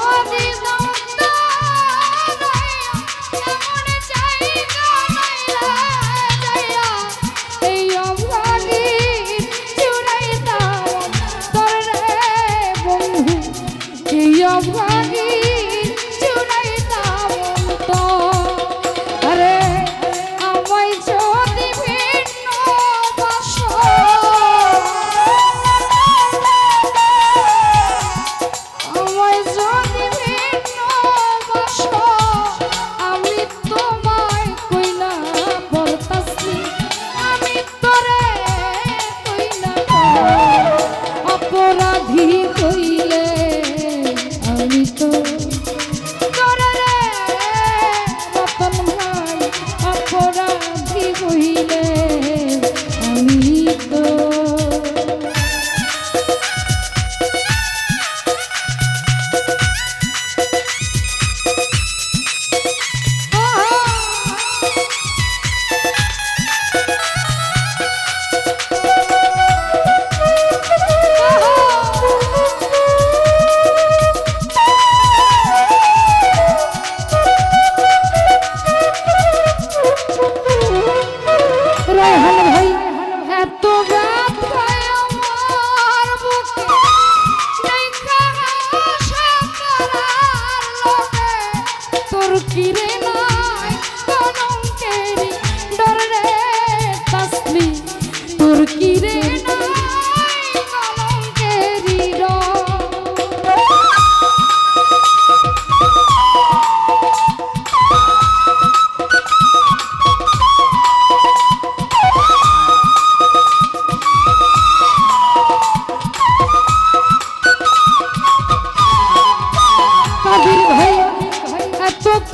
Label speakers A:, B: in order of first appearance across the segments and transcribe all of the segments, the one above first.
A: solidão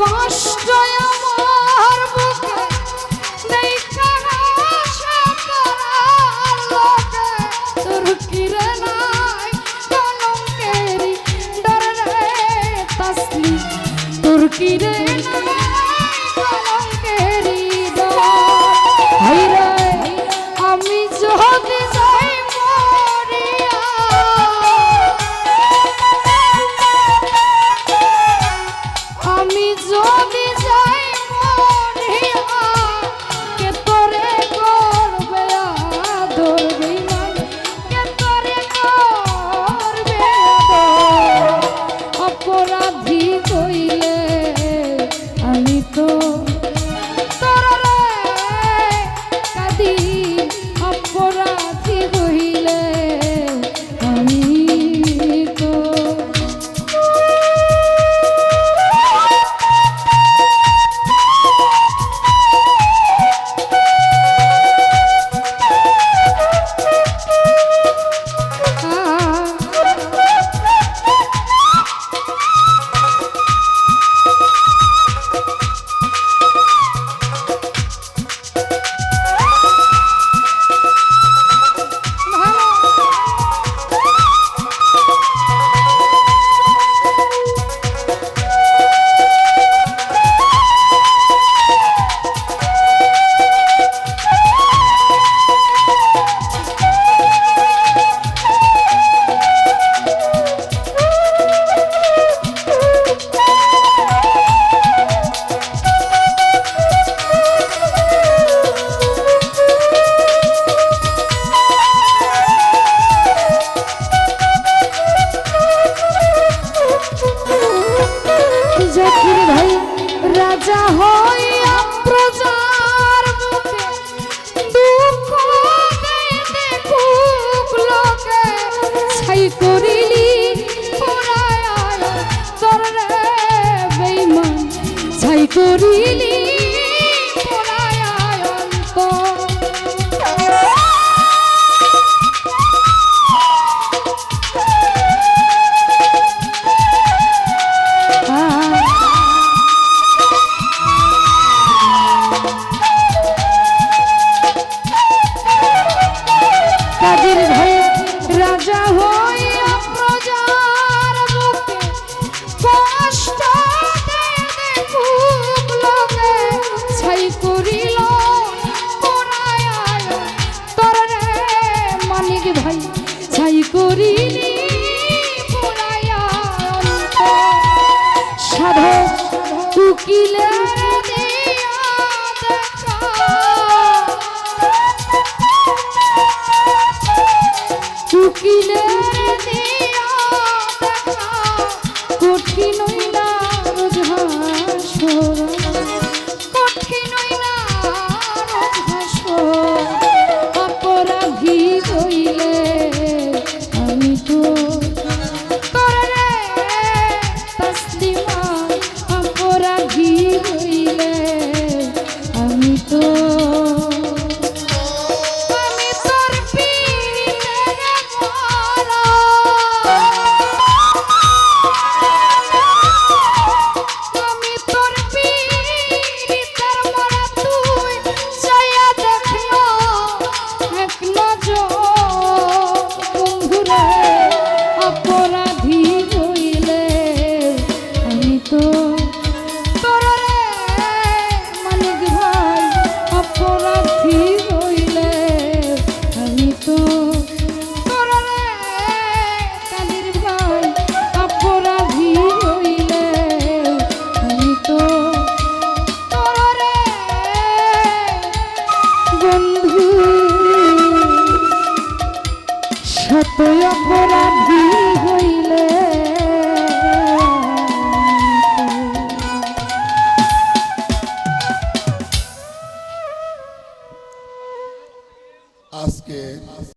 A: কষ্ট আমার বুকে, নেই কারও সাপার লোকে। তোর কিরে নাই কলঙ্কেরি ডরে তাসলি। তোর কিরে নাই উকিলের